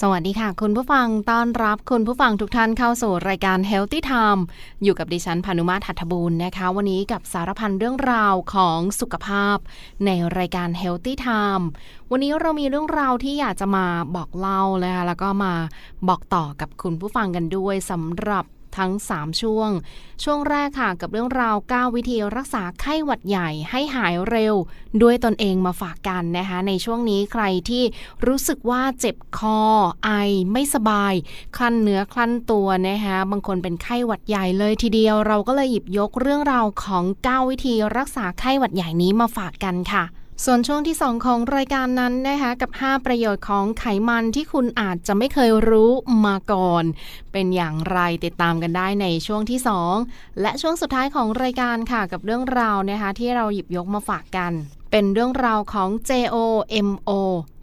สวัสดีค่ะ คุณผู้ฟังต้อนรับคุณผู้ฟังทุกท่านเข้าสู่รายการ Healthy Time อยู่กับดิฉันพานุมาตหัตถบูรณ์นะคะ วันนี้กับสารพันเรื่องราวของสุขภาพ ในรายการ Healthy Time วันนี้เรามีเรื่องราวที่อยากจะมาบอกเล่านะคะแล้วก็มาบอกต่อกับคุณผู้ฟังกันด้วยสำหรับ ทั้ง 3 ช่วง ช่วงแรกค่ะกับเรื่องราว 9 วิธีรักษาไข้หวัดใหญ่ให้หายเร็ว ด้วยตนเองมาฝากกันนะคะ ในช่วงนี้ใครที่รู้สึกว่าเจ็บคอ ไอไม่สบาย คลั่นเนื้อคลั่นตัวนะคะบางคนเป็นไข้หวัดใหญ่เลยทีเดียวเราก็เลยหยิบยกเรื่องราวของ 9 วิธีรักษาไข้หวัดใหญ่นี้มาฝากกันค่ะ ส่วนช่วงที่ 2 ของรายการนั้นนะคะกับ 5 ประโยชน์ของไขมันที่คุณอาจจะไม่เคยรู้มาก่อน เป็นอย่างไรติดตามกันได้ในช่วงที่ 2 และช่วงสุดท้ายของรายการค่ะกับเรื่องราวนะคะที่เราหยิบยกมาฝากกัน เป็นเรื่องราวของ JOMO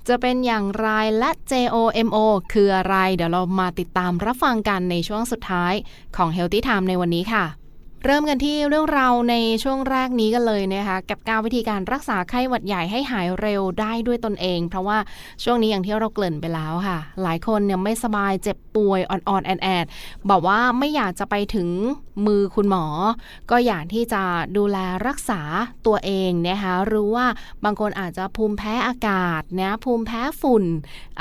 จะเป็นอย่างไรและ JOMO คืออะไร เดี๋ยวเรามาติดตามรับฟังกันในช่วงสุดท้ายของ Healthy Time ในวันนี้ค่ะ เริ่มกันที่เรื่องราวในช่วงแรกนี้กันเลยนะคะ กับ9วิธีการรักษาไข้หวัดใหญ่ให้หายเร็วได้ด้วยตนเอง เพราะว่าช่วงนี้อย่างที่เราเกริ่นไปแล้วค่ะ หลายคนเนี่ยไม่สบายเจ็บป่วยอ่อนๆแอดแอดบอกว่าไม่อยากจะไปถึงมือคุณหมอ ก็อยากที่จะดูแลรักษาตัวเองนะคะหรือว่าบางคนอาจจะภูมิแพ้อากาศนะภูมิแพ้ฝุ่น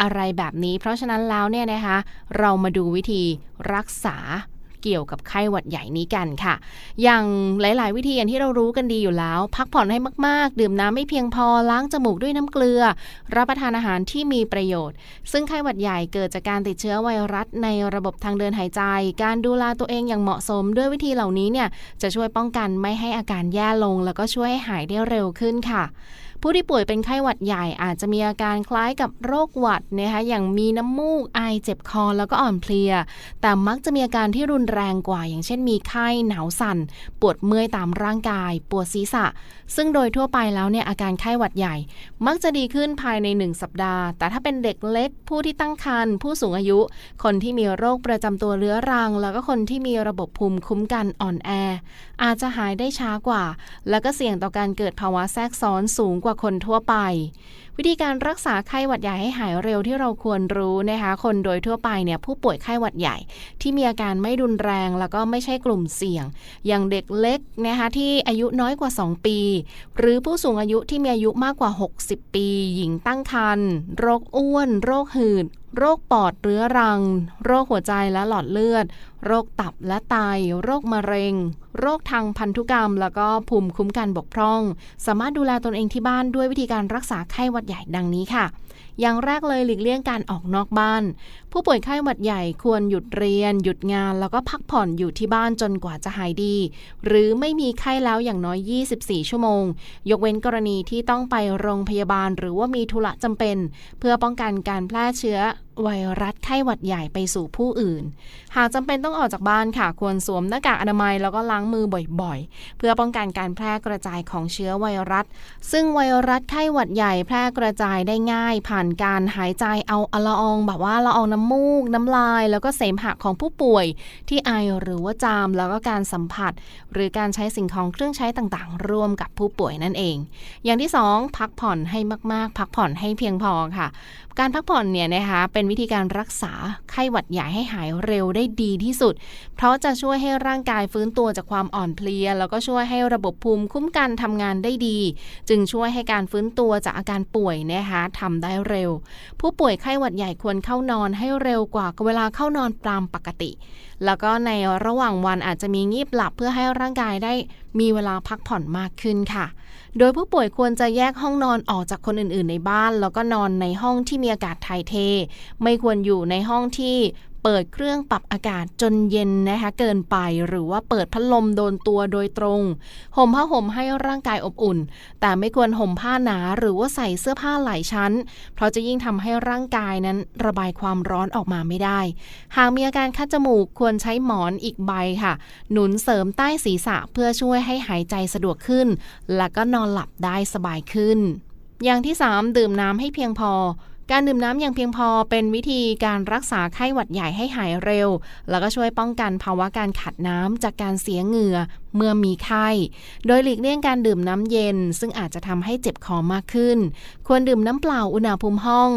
อะไรแบบนี้ เพราะฉะนั้นแล้วเนี่ยนะคะ เรามาดูวิธีรักษา เกี่ยวกับไข้หวัดใหญ่นี้กันค่ะ อย่างหลาย ๆ วิธีอย่างที่เรารู้กันดีอยู่แล้ว พักผ่อนให้มาก ๆ ดื่มน้ำไม่เพียงพอล้างจมูกด้วยน้ำเกลือ รับประทานอาหารที่มีประโยชน์ ซึ่งไข้หวัดใหญ่เกิดจากการติดเชื้อไวรัสในระบบทางเดินหายใจ การดูแลตัวเองอย่างเหมาะสมด้วยวิธีเหล่านี้เนี่ยจะช่วยป้องกันไม่ให้อาการแย่ลง แล้วก็ช่วยให้หายได้เร็วขึ้นค่ะ ผู้ที่ป่วยเป็นไข้หวัดใหญ่อาจจะมีอาการคล้ายกับโรคหวัดนะคะอย่างมีน้ำมูกไอเจ็บคอแล้วก็อ่อนเพลีย แต่มักจะมีอาการที่รุนแรงกว่า อย่างเช่นมีไข้หนาวสั่น ปวดเมื่อยตามร่างกาย ปวดศีรษะ ซึ่งโดยทั่วไปแล้วเนี่ยอาการไข้หวัดใหญ่ มักจะดีขึ้นภายใน 1 สัปดาห์ แต่ถ้าเป็นเด็กเล็ก ผู้ที่ตั้งครรภ์ผู้สูงอายุ คนที่มีโรคประจำตัวเรื้อรัง แล้วก็คนที่มีระบบภูมิคุ้มกันอ่อนแอ อาจจะหายได้ช้ากว่า แล้วก็เสี่ยงต่อการเกิดภาวะแทรกซ้อนสูงกว่าคนทั่วไป วิธีการรักษาไข้หวัดใหญ่ให้หายเร็วที่เราควรรู้นะคะคนโดยทั่วไปเนี่ยผู้ป่วยไข้หวัดใหญ่ ที่มีอาการไม่รุนแรงแล้วก็ไม่ใช่กลุ่มเสี่ยง อย่างเด็กเล็กนะคะที่อายุน้อยกว่า 2 ปี หรือผู้สูงอายุที่มีอายุมากกว่า 60 ปี หญิงตั้งครรภ์โรคอ้วน โรคหืดโรคปอดเรื้อรัง โรคหัวใจและหลอดเลือดโรคตับและไต โรคมะเร็ง โรคทางพันธุกรรม แล้วก็ภูมิคุ้มกันบกพร่อง สามารถดูแลตนเองที่บ้านด้วยวิธีการรักษาไข้หวัดใหญ่ดังนี้ค่ะ อย่างแรกเลยหลีกเลี่ยงการออกนอกบ้าน ผู้ป่วยไข้หวัดใหญ่ควรหยุดเรียน หยุดงาน แล้วก็พักผ่อนอยู่ที่บ้านจนกว่าจะหายดี หรือไม่มีไข้แล้วอย่างน้อย 24 ชั่วโมง ยกเว้นกรณีที่ต้องไปโรงพยาบาล หรือว่ามีธุระจำเป็น เพื่อป้องกันการแพร่เชื้อ ไวรัสไข้หวัดใหญ่ไปสู่ผู้อื่น หากจำเป็นต้องออกจากบ้านค่ะ ควรสวมหน้ากากอนามัยแล้วก็ล้างมือบ่อยๆ เพื่อป้องกันการแพร่กระจายของเชื้อไวรัส ซึ่งไวรัสไข้หวัดใหญ่แพร่กระจายได้ง่าย ผ่านการหายใจเอาละออง แบบว่าละอองน้ำมูก น้ำลาย แล้วก็เสมหะของผู้ป่วย ที่ไอหรือว่าจาม แล้วก็การสัมผัส หรือการใช้สิ่งของเครื่องใช้ต่างๆ ร่วมกับผู้ป่วยนั่นเอง อย่างที่ 2 พักผ่อนให้มากๆ พักผ่อนให้เพียงพอค่ะ การพักผ่อนเนี่ยนะคะเป็นวิธีการรักษาไข้หวัดใหญ่ให้หายเร็วได้ดีที่สุด เพราะจะช่วยให้ร่างกายฟื้นตัวจากความอ่อนเพลีย แล้วก็ช่วยให้ระบบภูมิคุ้มกันทำงานได้ดี จึงช่วยให้การฟื้นตัวจากอาการป่วยนะคะทำได้เร็ว ผู้ป่วยไข้หวัดใหญ่ควรเข้านอนให้เร็วกว่าเวลาเข้านอนตามปกติ แล้วก็ในระหว่างวันอาจจะมีงีบหลับเพื่อให้ร่างกายได้มีเวลาพักผ่อนมากขึ้นค่ะ โดยผู้ป่วยควรจะแยกห้องนอนออกจากคนอื่น ๆ ในบ้าน แล้วก็นอนในห้องที่มีอากาศถ่ายเท ไม่ควรอยู่ในห้องที่ เปิดเครื่องปรับอากาศจนเย็นนะคะเกินไปหรือว่าเปิดพัดลมโดนตัวโดยตรงห่มผ้าห่มให้ร่างกายอบอุ่น แต่ไม่ควรห่มผ้าหนาหรือว่าใส่เสื้อผ้าหลายชั้น เพราะจะยิ่งทำให้ร่างกายนั้นระบายความร้อนออกมาไม่ได้ หากมีอาการคัดจมูกควรใช้หมอนอีกใบค่ะ หนุนเสริมใต้ศีรษะเพื่อช่วยให้หายใจสะดวกขึ้น และก็นอนหลับได้สบายขึ้น อย่างที่ 3 ดื่มน้ำให้เพียงพอ การดื่มน้ำอย่างเพียงพอเป็นวิธีการรักษาไข้หวัดใหญ่ให้หายเร็ว แล้วก็ช่วยป้องกันภาวะการขาดน้ำจากการเสียเหงื่อเมื่อมีไข้ โดยหลีกเลี่ยงการดื่มน้ำเย็น ซึ่งอาจจะทำให้เจ็บคอมากขึ้น ควรดื่มน้ำเปล่าอุณหภูมิห้อง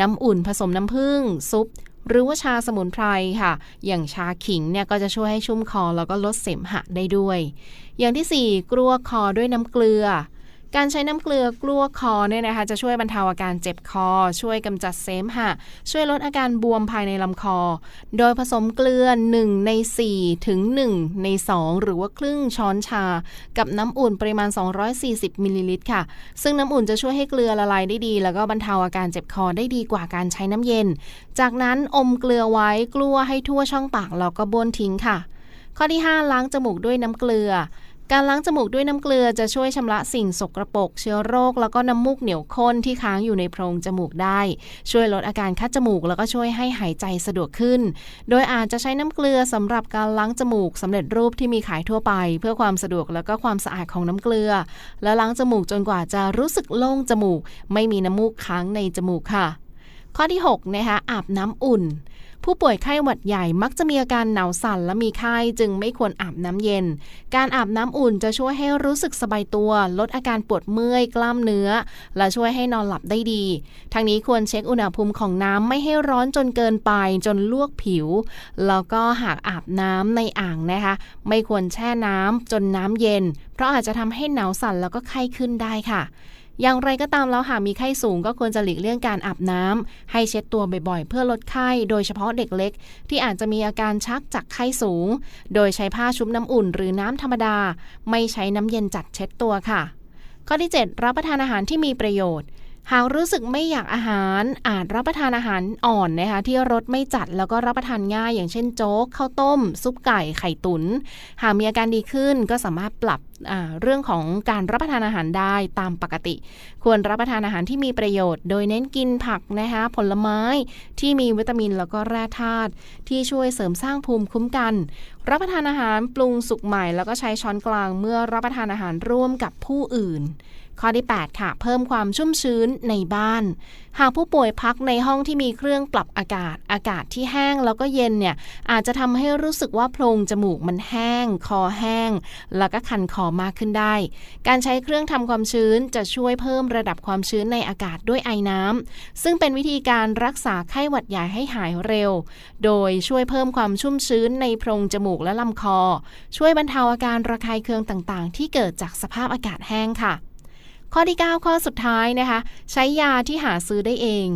น้ำอุ่นผสมน้ำผึ้งซุปหรือว่าชาสมุนไพรค่ะ อย่างชาขิงเนี่ยก็จะช่วยให้ชุ่มคอแล้วก็ลดเสมหะได้ด้วย อย่างที่ 4 กลัวคอด้วยน้ำเกลือ การใช้น้ำเกลือกลัวคอเนี่ยนะคะจะช่วยบรรเทาอาการเจ็บคอ ช่วยกำจัดเสมหะ ช่วยลดอาการบวมภายในลำคอ โดยผสมเกลือ 1 ใน 4 ถึง 1 ใน 2 หรือว่าครึ่งช้อนชา กับน้ำอุ่นปริมาณ 240 มิลลิลิตรค่ะ ซึ่งน้ำอุ่นจะช่วยให้เกลือละลายได้ดี แล้วก็บรรเทาอาการเจ็บคอได้ดีกว่าการใช้น้ำเย็น จากนั้นอมเกลือไว้กลัวให้ทั่วช่องปากแล้วก็บ้วนทิ้งค่ะ ข้อที่ 5 ล้างจมูกด้วยน้ำเกลือ การล้างจมูกด้วยน้ำเกลือจะช่วยชำระสิ่งสกรปรกเชื้อโรค แล้วก็น้ำมูกเหนียวข้นที่ค้างอยู่ในโพรงจมูกได้ ช่วยลดอาการคัดจมูก แล้วก็ช่วยให้หายใจสะดวกขึ้น โดยอาจจะใช้น้ำเกลือสำหรับการล้างจมูกสำเร็จรูปที่มีขายทั่วไป เพื่อความสะดวกแล้วก็ความสะอาดของน้ำเกลือ และล้างจมูกจนกว่าจะรู้สึกโล่งจมูก ไม่มีน้ำมูกค้างในจมูกค่ะ ข้อที่6นะคะอาบน้ำอุ่น ผู้ป่วยไข้หวัดใหญ่มักจะมีอาการหนาวสั่นและมีไข้จึงไม่ควรอาบน้ำเย็น การอาบน้ำอุ่นจะช่วยให้รู้สึกสบายตัว ลดอาการปวดเมื่อยกล้ามเนื้อ และช่วยให้นอนหลับได้ดีทั้งนี้ควรเช็คอุณหภูมิของน้ำไม่ให้ร้อนจนเกินไปจนลวกผิว แล้วก็หากอาบน้ำในอ่างนะคะ ไม่ควรแช่น้ำจนน้ำเย็น เพราะอาจจะทำให้หนาวสั่นแล้วก็ไข้ขึ้นได้ค่ะ อย่างไรก็ตามแล้วหากมีไข้สูงก็ควรจะหลีกเลี่ยงการอาบน้ำให้เช็ดตัวบ่อยๆ เพื่อลดไข้ โดยเฉพาะเด็กเล็ก ที่อาจจะมีอาการชักจากไข้สูง โดยใช้ผ้าชุบน้ำอุ่นหรือน้ำธรรมดา ไม่ใช้น้ำเย็นจัดเช็ดตัวค่ะ ข้อที่ 7 รับประทานอาหารที่มีประโยชน์ หากรู้สึกไม่อยากอาหารอาจรับประทานอาหารอ่อนนะคะที่รสไม่จัดแล้วก็รับประทานง่าย อย่างเช่นโจ๊กข้าวต้ม ซุปไก่ไข่ตุน๋นหากมีอาการดีขึ้นก็สามารถปรับเรื่องของการรับประทานอาหารได้ตามปกติ ควรรับประทานอาหารที่มีประโยชน์ โดยเน้นกินผักนะคะผลไม้ที่มีวิตามินแล้วก็แร่ธาตุที่ช่วยเสริมสร้างภูมิคุ้มกัน รับประทานอาหารปรุงสุกใหม่ แล้วก็ใช้ช้อนกลางเมื่อรับประทานอาหารร่วมกับผู้อื่น ข้อที่ 8 ค่ะ เพิ่มความชุ่มชื้นในบ้าน หากผู้ป่วยพักในห้องที่มีเครื่องปรับอากาศ อากาศที่แห้งแล้วก็เย็นเนี่ยอาจจะทำให้รู้สึกว่าโพรงจมูกมันแห้ง คอแห้ง แล้วก็คันคอมากขึ้นได้ การใช้เครื่องทำความชื้นจะช่วยเพิ่มระดับความชื้นในอากาศด้วยไอน้ำซึ่งเป็นวิธีการรักษาไข้หวัดใหญ่ให้หายเร็ว โดยช่วยเพิ่มความชุ่มชื้นในโพรงจมูกและลำคอ ช่วยบรรเทาอาการระคายเคืองต่างๆ ที่เกิดจากสภาพอากาศแห้งค่ะ ข้อที่ 9 ข้อสุดท้ายนะคะ ใช้ยาที่หาซื้อได้เอง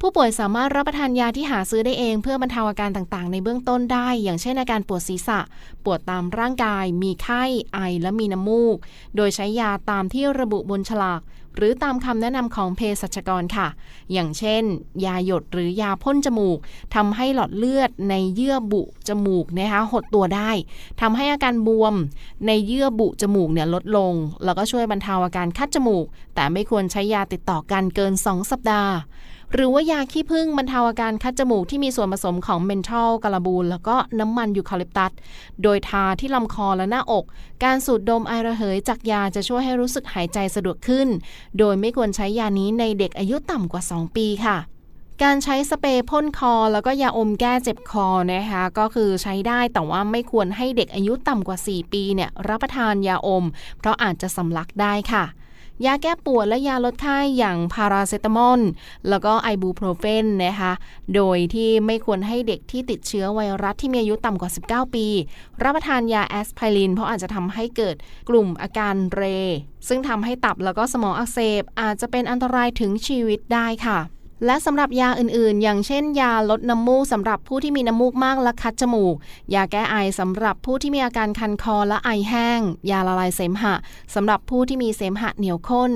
ผู้ป่วยสามารถรับประทานยาที่หาซื้อได้เอง เพื่อบรรเทาอาการต่างๆ ในเบื้องต้นได้ อย่างเช่นอาการปวดศีรษะ ปวดตามร่างกาย มีไข้ ไอและมีน้ำมูก โดยใช้ยาตามที่ระบุบนฉลาก หรือตามคำแนะนำของเภสัชกรค่ะ อย่างเช่น ยาหยดหรือยาพ่นจมูกทำให้หลอดเลือดในเยื่อบุจมูกนะคะหดตัวได้ทำให้อาการบวมในเยื่อบุจมูกเนี่ยลดลง แล้วก็ช่วยบรรเทาอาการคัดจมูก แต่ไม่ควรใช้ยาติดต่อกันเกิน 2 สัปดาห์ หรือว่ายาขี้ผึ้งบรรเทาอาการคัดจมูกที่มีส่วนผสมของเมนทอลกาลาบูล แล้วก็น้ำมันยูคาลิปตัส โดยทาที่ลำคอและหน้าอก การสูดดมไอระเหยจากยาจะช่วยให้รู้สึกหายใจสะดวกขึ้น โดยไม่ควรใช้ยานี้ในเด็กอายุต่ำกว่า 2 ปีค่ะการใช้สเปรย์พ่นคอ แล้วก็ยาอมแก้เจ็บคอนะคะก็คือใช้ได้แต่ว่าไม่ควรให้เด็กอายุต่ำกว่า 4 ปีเนี่ยรับประทานยาอม เพราะอาจจะสำลักได้ค่ะ ยาแก้ปวดและยาลดไข้อย่างพาราเซตามอลแล้วก็ไอบูโปรเฟนนะคะ โดยที่ไม่ควรให้เด็กที่ติดเชื้อไวรัสที่มีอายุต่ำกว่า 19 ปี รับประทานยาแอสไพริน เพราะอาจจะทำให้เกิดกลุ่มอาการเร ซึ่งทำให้ตับแล้วก็สมองอักเสบอาจจะเป็นอันตรายถึงชีวิตได้ค่ะ และสำหรับยาอื่นๆ อย่างเช่น ยาลดน้ำมูกสำหรับผู้ที่มีน้ำมูกมากและคัดจมูก ยาแก้ไอสำหรับผู้ที่มีอาการคันคอและไอแห้ง ยาละลายเสมหะสำหรับผู้ที่มีเสมหะเหนียวข้น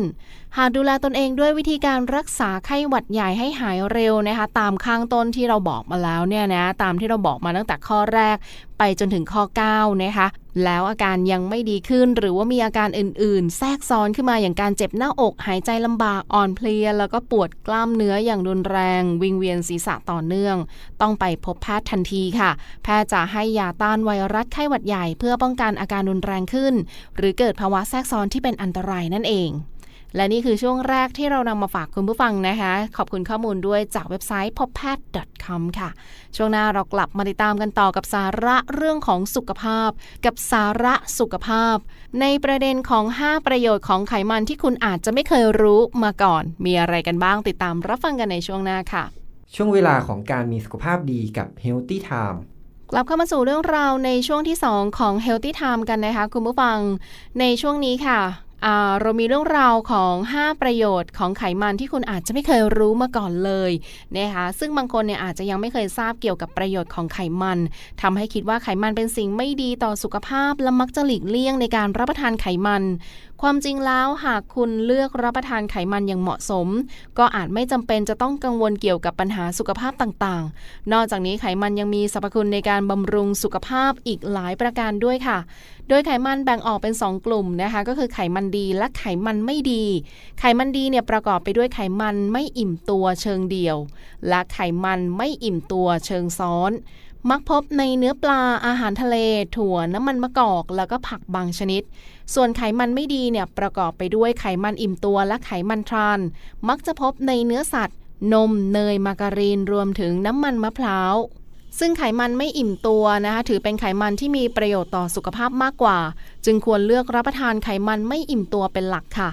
หากดูแลตนเองด้วยวิธีการรักษาไข้หวัดใหญ่ให้หายเร็วนะคะ ตามข้างต้นที่เราบอกมาแล้วเนี่ยนะตามที่เราบอกมาตั้งแต่ข้อแรกไปจนถึงข้อ 9 นะคะ แล้วอาการยังไม่ดีขึ้น หรือว่ามีอาการอื่น ๆ แทรกซ้อนขึ้นมาอย่างการเจ็บหน้าอก หายใจลำบากอ่อนเพลีย แล้วก็ปวดกล้ามเนื้ออย่างรุนแรง วิงเวียนศีรษะต่อเนื่อง ต้องไปพบแพทย์ทันทีค่ะ แพทย์จะให้ยาต้านไวรัสไข้หวัดใหญ่ เพื่อป้องกันอาการรุนแรงขึ้น หรือเกิดภาวะแทรกซ้อนที่เป็นอันตรายนั่นเอง และนี่คือช่วงแรกที่เรานำมาฝากคุณผู้ฟังนะคะ ขอบคุณข้อมูลด้วยจากเว็บไซต์ p o p p a t com ค่ะ ช่วงหน้าเรากลับมาติดตามกันต่อกับสาระเรื่องของสุขภาพ กับสาระสุขภาพ ในประเด็นของ 5 ประโยชน์ของไขมันที่คุณอาจจะไม่เคยรู้มาก่อน มีอะไรกันบ้างติดตามรับฟังกันในช่วงหน้าค่ะ ช่วงเวลาของการมีสุขภาพดีกับ Healthy Time กลับเข้ามาสู่เรื่องราวในช่วงที่ 2 ของ Healthy Time กันนะคะ คุณผู้ฟัง ในช่วงนี้ค่ะอ่า เรามีเรื่องราวของ 5 ประโยชน์ของไขมันที่คุณอาจจะไม่เคยรู้มาก่อนเลยนะคะซึ่งบางคนเนี่ยอาจจะยังไม่เคยทราบเกี่ยวกับประโยชน์ของไขมันทำให้คิดว่าไขมันเป็นสิ่งไม่ดีต่อสุขภาพและมักจะหลีกเลี่ยงในการรับประทานไขมัน ความจริงแล้วหากคุณเลือกรับประทานไขมันอย่างเหมาะสม ก็อาจไม่จำเป็นจะต้องกังวลเกี่ยวกับปัญหาสุขภาพต่างๆ นอกจากนี้ไขมันยังมีสรรพคุณในการบำรุงสุขภาพอีกหลายประการด้วยค่ะ โดยไขมันแบ่งออกเป็น 2 กลุ่มนะคะ ก็คือไขมันดีและไขมันไม่ดี ไขมันดีเนี่ยประกอบไปด้วยไขมันไม่อิ่มตัวเชิงเดี่ยว และไขมันไม่อิ่มตัวเชิงซ้อน มักพบในเนื้อปลาอาหารทะเล ถั่วน้ำมันมะกอก แล้วก็ผักบางชนิด ส่วนไขมันไม่ดีเนี่ยประกอบไปด้วยไขมันอิ่มตัวและไขมันทราน มักจะพบในเนื้อสัตว์ นมเนยมาการีนรวมถึงน้ำมันมะพร้าวซึ่งไขมันไม่อิ่มตัวนะคะถือเป็นไขมันที่มีประโยชน์ต่อสุขภาพมากกว่า จึงควรเลือกรับประทานไขมันไม่อิ่มตัวเป็นหลักค่ะ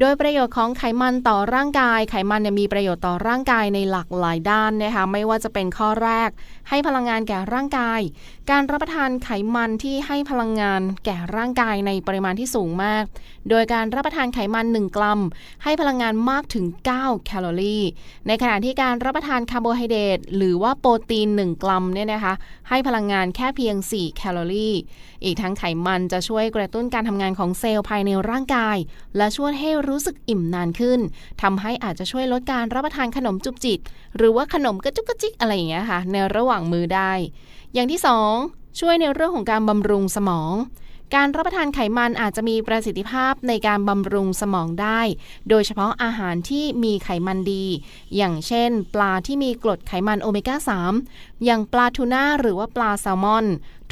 โดยประโยชน์ของไขมันต่อร่างกาย ไขมันเนี่ยมีประโยชน์ต่อร่างกายในหลากหลายด้านนะคะ ไม่ว่าจะเป็นข้อแรก ให้พลังงานแก่ร่างกาย การรับประทานไขมันที่ให้พลังงานแก่ร่างกายในปริมาณที่สูงมาก โดยการรับประทานไขมัน 1 กรัม ให้พลังงานมากถึง 9 แคลอรี่ ในขณะที่การรับประทานคาร์โบไฮเดรตหรือว่าโปรตีน 1 กรัมเนี่ยนะคะ ให้พลังงานแค่เพียง 4 แคลอรี่ อีกทั้งไขมันจะช่วยกระตุ้นการทำงานของเซลล์ภายในร่างกาย และช่วยให้รู้สึกอิ่มนานขึ้นทำให้อาจจะช่วยลดการรับประทานขนมจุบจิตหรือว่าขนมกระจุกกระจิกอะไรอย่างเงี้ยค่ะ ในระหว่างมือได้ อย่างที่ 2 ช่วยในเรื่องของการบำรุงสมองการรับประทานไขมันอาจจะมีประสิทธิภาพในการบำรุงสมองได้ โดยเฉพาะอาหารที่มีไขมันดี อย่างเช่น ปลาที่มีกรดไขมันโอเมก้า 3 อย่างปลาทูน่าหรือว่าปลาแซลมอน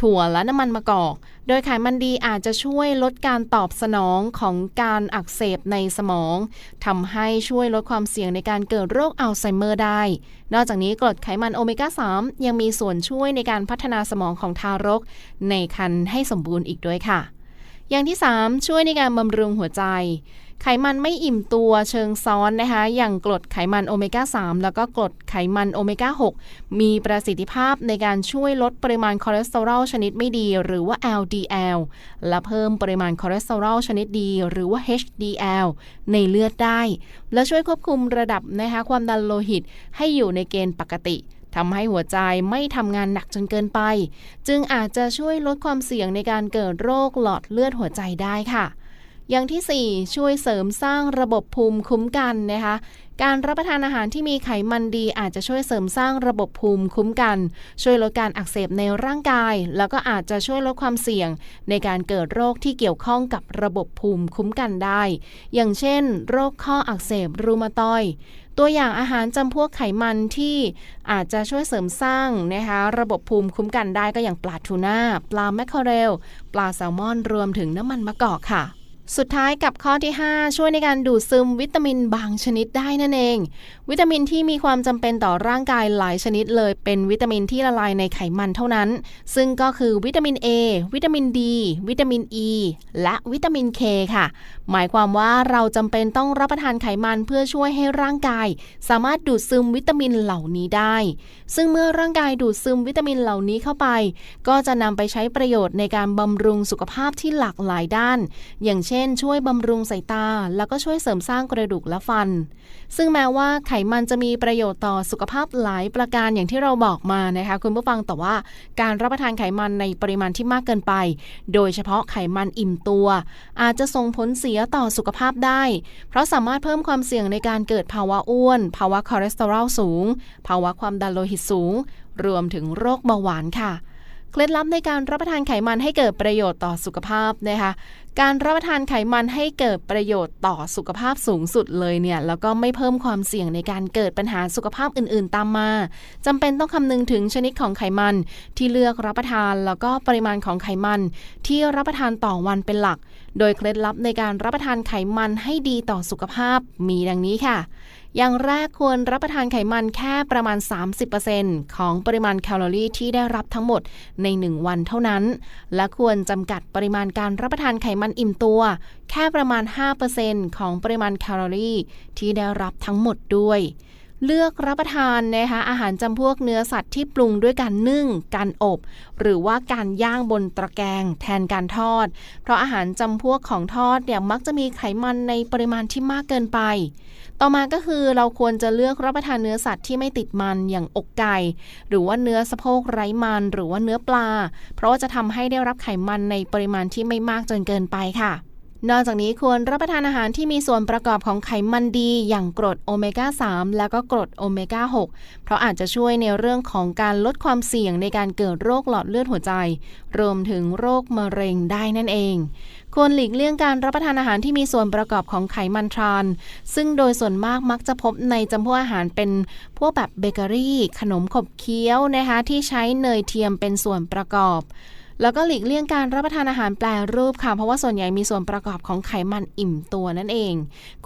ถั่วและน้ำมันมะกอก โดยไขมันดีอาจจะช่วยลดการตอบสนองของการอักเสบในสมองทำให้ช่วยลดความเสี่ยงในการเกิดโรคอัลไซเมอร์ได้ นอกจากนี้กรดไขมันโอเมก้า 3 ยังมีส่วนช่วยในการพัฒนาสมองของทารก ในครรภ์ให้สมบูรณ์อีกด้วยค่ะอย่างที่ 3 ช่วยในการบำรุงหัวใจ ไขมันไม่อิ่มตัวเชิงซ้อนนะคะ อย่างกรดไขมันโอเมก้า 3 แล้วก็กรดไขมันโอเมก้า 6 มีประสิทธิภาพในการช่วยลดปริมาณคอเลสเตอรอลชนิดไม่ดี หรือว่า LDL และเพิ่มปริมาณคอเลสเตอรอลชนิดดี หรือว่า HDL ในเลือดได้ และช่วยควบคุมระดับนะคะความดันโลหิตให้อยู่ในเกณฑ์ปกติทำให้หัวใจไม่ทำงานหนักจนเกินไป จึงอาจจะช่วยลดความเสี่ยงในการเกิดโรคหลอดเลือดหัวใจได้ค่ะ อย่างที่ 4 ช่วยเสริมสร้างระบบภูมิคุ้มกันนะคะการรับประทานอาหารที่มีไขมันดีอาจจะช่วยเสริมสร้างระบบภูมิคุ้มกัน ช่วยลดการอักเสบในร่างกาย แล้วก็อาจจะช่วยลดความเสี่ยง ในการเกิดโรคที่เกี่ยวข้องกับระบบภูมิคุ้มกันได้ อย่างเช่น โรคข้ออักเสบรูมาตอย ตัวอย่างอาหารจำพวกไขมันที่อาจจะช่วยเสริมสร้างนะคะระบบภูมิคุ้มกันได้ก็อย่างปลาทูน่าปลาแมคเคอเรล ปลาแซลมอนรวมถึงน้ำมันมะกอกค่ะ สุดท้ายกับข้อที่ 5 ช่วยในการดูดซึมวิตามินบางชนิดได้นั่นเอง วิตามินที่มีความจำเป็นต่อร่างกายหลายชนิดเลยเป็นวิตามินที่ละลายในไขมันเท่านั้น ซึ่งก็คือวิตามิน A วิตามิน D วิตามิน E และวิตามิน K ค่ะ หมายความว่าเราจำเป็นต้องรับประทานไขมันเพื่อช่วยให้ร่างกาย สามารถดูดซึมวิตามินเหล่านี้ได้ ซึ่งเมื่อร่างกายดูดซึมวิตามินเหล่านี้เข้าไป ก็จะนำไปใช้ประโยชน์ในการบำรุงสุขภาพที่หลากหลายด้าน อย่างเช่นช่วยบำรุงสายตา แล้วก็ช่วยเสริมสร้างกระดูกและฟัน ซึ่งแม้ว่าไขมันจะมีประโยชน์ต่อสุขภาพหลายประการอย่างที่เราบอกมานะคะคุณผู้ฟังแต่ว่าการรับประทานไขมันในปริมาณที่มากเกินไป โดยเฉพาะไขมันอิ่มตัว อาจจะส่งผลเสียต่อสุขภาพได้ เพราะสามารถเพิ่มความเสี่ยงในการเกิดภาวะอ้วน ภาวะคอเลสเตอรอลสูง ภาวะความดันโลหิตสูง รวมถึงโรคเบาหวานค่ะ เคล็ดลับในการรับประทานไขมันให้เกิดประโยชน์ต่อสุขภาพนะคะ การรับประทานไขมันให้เกิดประโยชน์ต่อสุขภาพสูงสุดเลยเนี่ยแล้วก็ไม่เพิ่มความเสี่ยงในการเกิดปัญหาสุขภาพอื่น ๆ ตามมาจำเป็นต้องคำนึงถึงชนิดของไขมันที่เลือกรับประทาน แล้วก็ปริมาณของไขมัน ที่รับประทานต่อวันเป็นหลัก โดยเคล็ดลับในการรับประทานไขมันให้ดีต่อสุขภาพมีดังนี้ค่ะ อย่างแรกควรรับประทานไขมันแค่ประมาณ 30%ของปริมาณแคลอรี่ที่ได้รับทั้งหมดใน 1 วันเท่านั้น และควรจำกัดปริมาณการรับประทานไขมันอิ่มตัว แค่ประมาณ 5%ของปริมาณแคลอรี่ที่ได้รับทั้งหมดด้วย เลือกรับประทานนะคะอาหารจำพวกเนื้อสัตว์ที่ปรุงด้วยการนึ่ง การอบ หรือว่าการย่างบนตะแกรงแทนการทอด เพราะอาหารจำพวกของทอดเนี่ยมักจะมีไขมันในปริมาณที่มากเกินไป ต่อมาก็คือเราควรจะเลือกรับประทานเนื้อสัตว์ที่ไม่ติดมันอย่างอกไก่ หรือว่าเนื้อสะโพกไร้มัน หรือว่าเนื้อปลา เพราะว่าจะทำให้ได้รับไขมันในปริมาณที่ไม่มากจนเกินไปค่ะ นอกจากนี้ควรรับประทานอาหารที่มีส่วนประกอบของไขมันดี อย่างกรดโอเมก้า 3 แล้วก็กรดโอเมก้า 6 เพราะอาจจะช่วยในเรื่องของการลดความเสี่ยงในการเกิดโรคหลอดเลือดหัวใจ รวมถึงโรคมะเร็งได้นั่นเอง ควรหลีกเลี่ยงการรับประทานอาหารที่มีส่วนประกอบของไขมันทราน ซึ่งโดยส่วนมากมักจะพบในจำพวกอาหารเป็นพวกแบบเบเกอรี่ ขนมขบเคี้ยวนะคะที่ใช้เนยเทียมเป็นส่วนประกอบ แล้วก็หลีกเลี่ยงการรับประทานอาหารแปรรูปค่ะ เพราะว่าส่วนใหญ่มีส่วนประกอบของไขมันอิ่มตัวนั่นเอง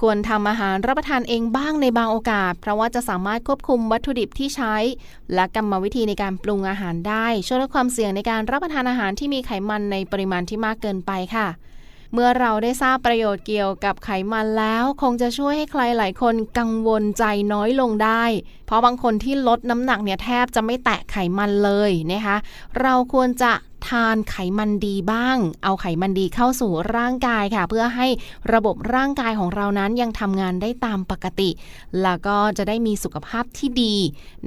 ควรทำอาหารรับประทานเองบ้างในบางโอกาส เพราะว่าจะสามารถควบคุมวัตถุดิบที่ใช้ และกรรมวิธีในการปรุงอาหารได้ ช่วยลดความเสี่ยงในการรับประทานอาหารที่มีไขมันในปริมาณที่มากเกินไปค่ะ เมื่อเราได้ทราบประโยชน์เกี่ยวกับไขมันแล้ว คงจะช่วยให้ใครหลายคนกังวลใจน้อยลงได้ เพราะบางคนที่ลดน้ำหนักเนี่ยแทบจะไม่แตะไขมันเลยนะคะ เราควรจะทานไขมันดีบ้าง เอาไขมันดีเข้าสู่ร่างกายค่ะ เพื่อให้ระบบร่างกายของเรานั้นยังทำงานได้ตามปกติ แล้วก็จะได้มีสุขภาพที่ดี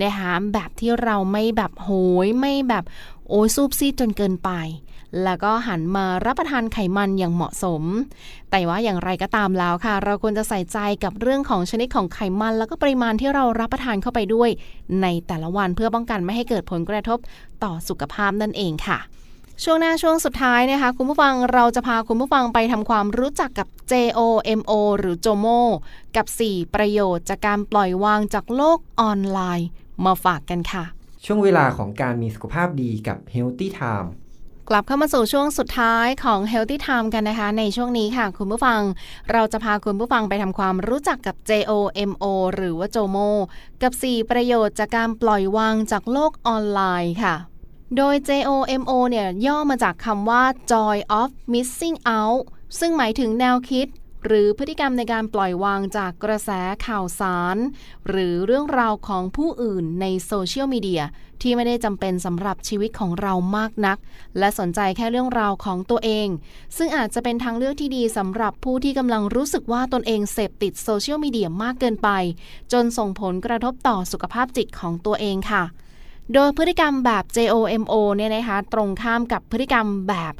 นะคะแบบที่เราไม่แบบโหยไม่แบบโอ้ยซูบซีดจนเกินไป แล้วก็หันมารับประทานไขมันอย่างเหมาะสม แต่ว่าอย่างไรก็ตามแล้วค่ะ เราควรจะใส่ใจกับเรื่องของชนิดของไขมัน แล้วก็ปริมาณที่เรารับประทานเข้าไปด้วย ในแต่ละวันเพื่อป้องกันไม่ให้เกิดผลกระทบต่อสุขภาพนั่นเองค่ะช่วงหน้าช่วงสุดท้ายนะคะ คุณผู้ฟังเราจะพาคุณผู้ฟังไปทำความรู้จักกับ JOMO หรือ JOMO กับ 4 ประโยชน์จากการปล่อยวางจากโลกออนไลน์ มาฝากกันค่ะ ช่วงเวลาของการมีสุขภาพดีกับ Healthy Time กลับเข้ามาสู่ช่วงสุดท้ายของ Healthy Time กันนะคะ ในช่วงนี้ค่ะ คุณผู้ฟังเราจะพาคุณผู้ฟังไปทำความรู้จักกับ JOMO หรือว่า JOMO กับ 4 ประโยชน์จากการปล่อยวางจากโลกออนไลน์ค่ะโดย JOMO เนี่ยย่อมาจากคำว่า Joy of Missing Out ซึ่งหมายถึงแนวคิด หรือพฤติกรรมในการปล่อยวางจากกระแสข่าวสาร หรือเรื่องราวของผู้อื่นในโซเชียลมีเดียที่ไม่ได้จำเป็นสำหรับชีวิตของเรามากนัก และสนใจแค่เรื่องราวของตัวเอง ซึ่งอาจจะเป็นทางเลือกที่ดีสำหรับผู้ที่กำลังรู้สึกว่าตนเองเสพติดโซเชียลมีเดียมากเกินไป จนส่งผลกระทบต่อสุขภาพจิตของตัวเองค่ะโดยพฤติกรรมแบบ JOMO เนี่ยนะคะ ตรงข้ามกับพฤติกรรมแบบ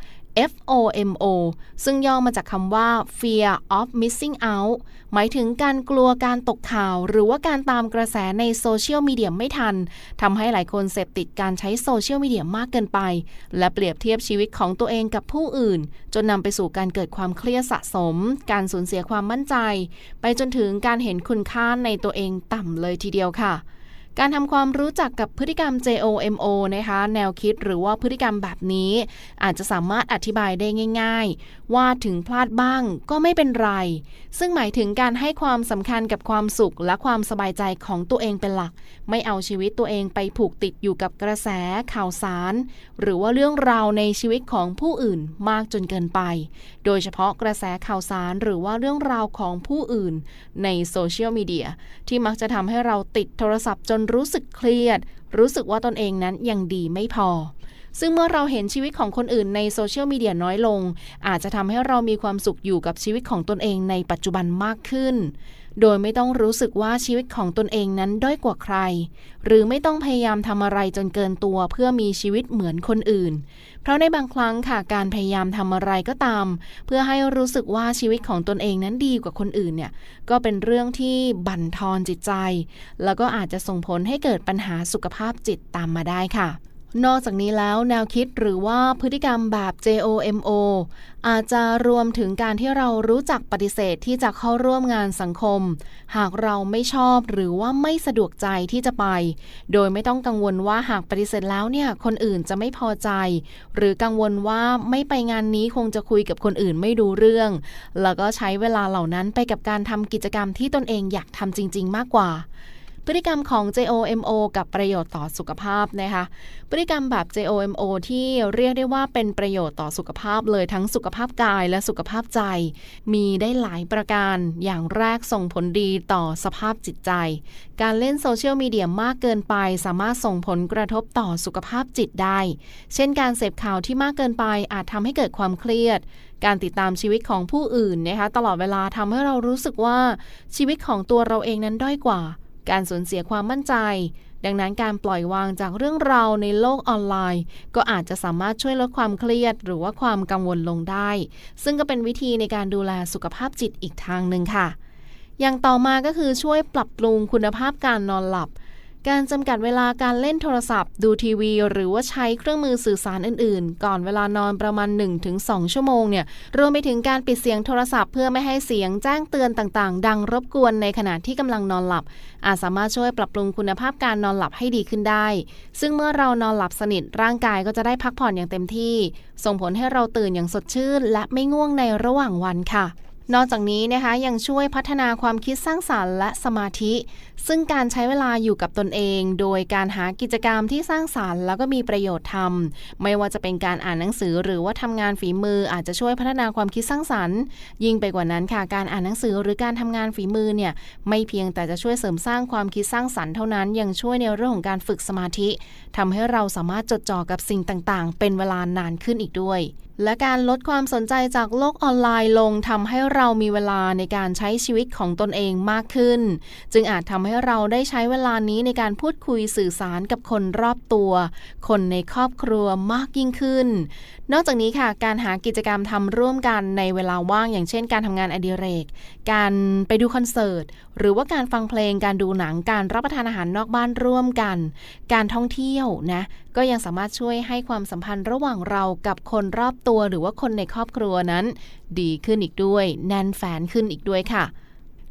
FOMO ซึ่งย่อมาจากคำว่า fear of missing out หมายถึงการกลัวการตกข่าว หรือว่าการตามกระแสในโซเชียลมีเดียไม่ทันทำให้หลายคนเสพติดการใช้โซเชียลมีเดียมากเกินไป และเปรียบเทียบชีวิตของตัวเองกับผู้อื่น จนนำไปสู่การเกิดความเครียดสะสม การสูญเสียความมั่นใจ ไปจนถึงการเห็นคุณค่าในตัวเองต่ำเลยทีเดียวค่ะ การทำความรู้จักกับพฤติกรรม JOMO นะคะ แนวคิดหรือว่าพฤติกรรมแบบนี้ อาจจะสามารถอธิบายได้ง่าย ๆ ว่าถึงพลาดบ้างก็ไม่เป็นไร ซึ่งหมายถึงการให้ความสำคัญกับความสุขและความสบายใจของตัวเองเป็นหลัก ไม่เอาชีวิตตัวเองไปผูกติดอยู่กับกระแสข่าวสาร หรือว่าเรื่องราวในชีวิตของผู้อื่นมากจนเกินไป โดยเฉพาะกระแสข่าวสารหรือว่าเรื่องราวของผู้อื่น ในโซเชียลมีเดียที่มักจะทำให้เราติดโทรศัพท์จนรู้สึกเครียด รู้สึกว่าตนเองนั้นยังดีไม่พอ ซึ่งเมื่อเราเห็นชีวิตของคนอื่นในโซเชียลมีเดียน้อยลง อาจจะทำให้เรามีความสุขอยู่กับชีวิตของตนเองในปัจจุบันมากขึ้น โดยไม่ต้องรู้สึกว่าชีวิตของตนเองนั้นด้อยกว่าใคร หรือไม่ต้องพยายามทำอะไรจนเกินตัวเพื่อมีชีวิตเหมือนคนอื่น เพราะในบางครั้งค่ะการพยายามทำอะไรก็ตาม เพื่อให้รู้สึกว่าชีวิตของตนเองนั้นดีกว่าคนอื่นเนี่ยก็เป็นเรื่องที่บั่นทอนจิตใจ แล้วก็อาจจะส่งผลให้เกิดปัญหาสุขภาพจิตตามมาได้ค่ะ นอกจากนี้แล้วแนวคิดหรือว่าพฤติกรรมแบบ JOMO อาจจะรวมถึงการที่เรารู้จักปฏิเสธที่จะเข้าร่วมงานสังคม หากเราไม่ชอบหรือว่าไม่สะดวกใจที่จะไป โดยไม่ต้องกังวลว่าหากปฏิเสธแล้วเนี่ยคนอื่นจะไม่พอใจ หรือกังวลว่าไม่ไปงานนี้คงจะคุยกับคนอื่นไม่รู้เรื่อง แล้วก็ใช้เวลาเหล่านั้นไปกับการทำกิจกรรมที่ตนเองอยากทำจริง ๆ มากกว่า พฤติกรรมของ JOMO กับประโยชน์ต่อสุขภาพนะคะพฤติกรรมแบบ JOMO ที่เรียกได้ว่าเป็นประโยชน์ต่อสุขภาพเลยทั้งสุขภาพกายและสุขภาพใจ มีได้หลายประการอย่างแรกส่งผลดีต่อสภาพจิตใจ การเล่นโซเชียลมีเดียมากเกินไป สามารถส่งผลกระทบต่อสุขภาพจิตได้ เช่นการเสพข่าวที่มากเกินไปอาจทำให้เกิดความเครียดการติดตามชีวิตของผู้อื่นนะคะตลอดเวลาทำให้เรารู้สึกว่าชีวิตของตัวเราเองนั้นด้อยกว่า การสูญเสียความมั่นใจ ดังนั้นการปล่อยวางจากเรื่องราวในโลกออนไลน์ ก็อาจจะสามารถช่วยลดความเครียด หรือว่าความกังวลลงได้ ซึ่งก็เป็นวิธีในการดูแลสุขภาพจิตอีกทางหนึ่งค่ะ อย่างต่อมาก็คือช่วยปรับปรุงคุณภาพการนอนหลับ การจำกัดเวลาการเล่นโทรศัพท์ ดูทีวี หรือว่าใช้เครื่องมือสื่อสารอื่น ๆ ก่อนเวลานอนประมาณ 1-2 ชั่วโมงเนี่ยรวมไปถึงการปิดเสียงโทรศัพท์เพื่อไม่ให้เสียงแจ้งเตือนต่างๆ ดังรบกวนในขณะที่กำลังนอนหลับ อาจสามารถช่วยปรับปรุงคุณภาพการนอนหลับให้ดีขึ้นได้ ซึ่งเมื่อเรานอนหลับสนิทร่างกายก็จะได้พักผ่อนอย่างเต็มที่ ส่งผลให้เราตื่นอย่างสดชื่น และไม่ง่วงในระหว่างวันค่ะนอกจากนี้นะคะยังช่วยพัฒนาความคิดสร้างสารรค์และสมาธิ ซึ่งการใช้เวลาอยู่กับตนเอง โดยการหากิจกรรมที่สร้างสารรค์ แล้วก็มีประโยชน์ทำไม่ว่าจะเป็นการอ่านหนังสือหรือว่าทำงานฝีมืออาจจะช่วยพัฒนาความคิดสร้างสรรค์ ยิ่งไปกว่านั้นค่ะการอ่านหนังสือหรือการทำงานฝีมือเนี่ยไม่เพียงแต่จะช่วยเสริมสร้างความคิดสร้างสรรค์เท่านั้นยังช่วยในเรื่องของการฝึกสมาธิทำให้เราสามารถจดจ่อกับสิ่งต่างๆ เป็นเวลานานขึ้นอีกด้วยและการลดความสนใจจากโลกออนไลน์ลงทำให้เรามีเวลาในการใช้ชีวิตของตนเองมากขึ้น จึงอาจทำให้เราได้ใช้เวลานี้ในการพูดคุยสื่อสารกับคนรอบตัว คนในครอบครัวมากยิ่งขึ้น นอกจากนี้ค่ะ การหากิจกรรมทำร่วมกันในเวลาว่างอย่างเช่น การทำงานอดิเรก การไปดูคอนเสิร์ต หรือว่าการฟังเพลง การดูหนัง การรับประทานอาหารนอกบ้านร่วมกัน การท่องเที่ยวนะ ก็ยังสามารถช่วยให้ความสัมพันธ์ระหว่างเรากับคนรอบตัว หรือว่าคนในครอบครัวนั้น ดีขึ้นอีกด้วย แน่นแฟนขึ้นอีกด้วยค่ะ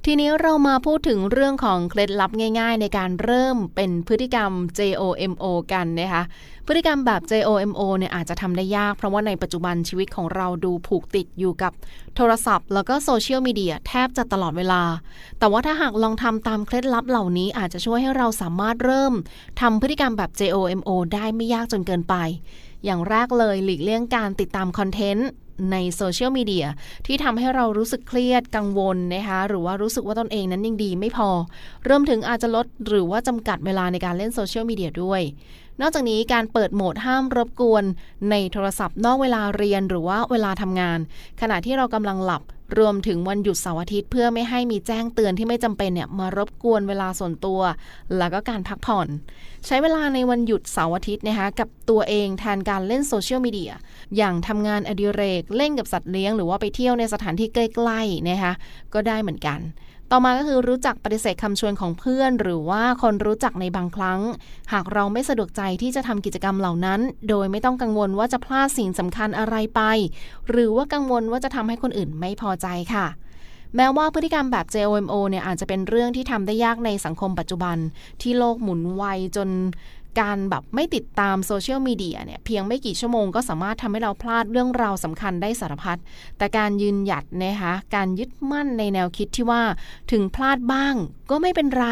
ทีนี้เรามาพูดถึงเรื่องของเคล็ดลับง่าย ๆ ในการเริ่มเป็นพฤติกรรม JOMO กันนะคะพฤติกรรมแบบ JOMO เนี่ยอาจจะทำได้ยาก เพราะว่าในปัจจุบันชีวิตของเราดูผูกติดอยู่กับโทรศัพท์ แล้วก็โซเชียลมีเดียแทบจะตลอดเวลา แต่ว่าถ้าหากลองทำตามเคล็ดลับเหล่านี้อาจจะช่วยให้เราสามารถเริ่มทำพฤติกรรมแบบ JOMO ได้ไม่ยากจนเกินไป อย่างแรกเลยหลีกเลี่ยงการติดตามคอนเทนต์ ในโซเชียลมีเดียที่ทำให้เรารู้สึกเครียดกังวลนะคะหรือว่ารู้สึกว่าตนเองนั้นยังดีไม่พอรวมถึงอาจจะลดหรือว่าจำกัดเวลาในการเล่นโซเชียลมีเดียด้วยนอกจากนี้การเปิดโหมดห้ามรบกวน ในโทรศัพท์นอกเวลาเรียนหรือว่าเวลาทำงาน ขณะที่เรากำลังหลับ รวมถึงวันหยุดเสาร์อาทิตย์เพื่อไม่ให้มีแจ้งเตือนที่ไม่จำเป็นเนี่ยมารบกวนเวลาส่วนตัว แล้วก็การพักผ่อน ใช้เวลาในวันหยุดเสาร์อาทิตย์นะคะกับตัวเองแทนการเล่นโซเชียลมีเดียอย่างทำงานอดิเรกเล่นกับสัตว์เลี้ยง หรือว่าไปเที่ยวในสถานที่ใกล้ๆนะคะก็ได้เหมือนกัน ต่อมาก็คือรู้จักปฏิเสธคำชวนของเพื่อน หรือว่าคนรู้จักในบางครั้ง หากเราไม่สะดวกใจที่จะทำกิจกรรมเหล่านั้น โดยไม่ต้องกังวลว่าจะพลาดสิ่งสำคัญอะไรไป หรือว่ากังวลว่าจะทำให้คนอื่นไม่พอใจค่ะแม้ว่าพฤติกรรมแบบ JOMO เนี่ยอาจจะเป็นเรื่องที่ทำได้ยากในสังคมปัจจุบัน ที่โลกหมุนไวจน การแบบไม่ติดตามโซเชียลมีเดียเนี่ยเพียงไม่กี่ชั่วโมงก็สามารถทำให้เราพลาดเรื่องราวสำคัญได้สารพัด แต่การยืนหยัดนะคะการยึดมั่นในแนวคิดที่ว่าถึงพลาดบ้างก็ไม่เป็นไร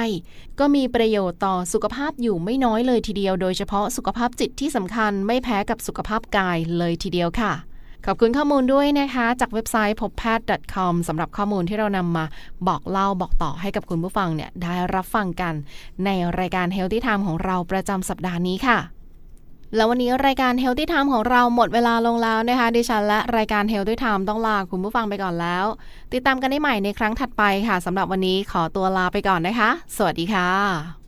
ก็มีประโยชน์ต่อสุขภาพอยู่ไม่น้อยเลยทีเดียว โดยเฉพาะสุขภาพจิตที่สำคัญไม่แพ้กับสุขภาพกายเลยทีเดียวค่ะ ขอบคุณข้อมูลด้วยนะคะ จากเว็บไซต์ pubpad.com สำหรับข้อมูลที่เรานำมาบอกเล่าบอกต่อให้กับคุณผู้ฟังเนี่ยได้รับฟังกัน ในรายการ Healthy Time ของเราประจำสัปดาห์นี้ค่ะ แล้ววันนี้รายการ Healthy Time ของเราหมดเวลาลงแล้วนะคะ ดิฉันและรายการ Healthy Time ต้องลาคุณผู้ฟังไปก่อนแล้ว ติดตามกันได้ใหม่ในครั้งถัดไปค่ะสำหรับวันนี้ขอตัวลาไปก่อนนะคะ สวัสดีค่ะ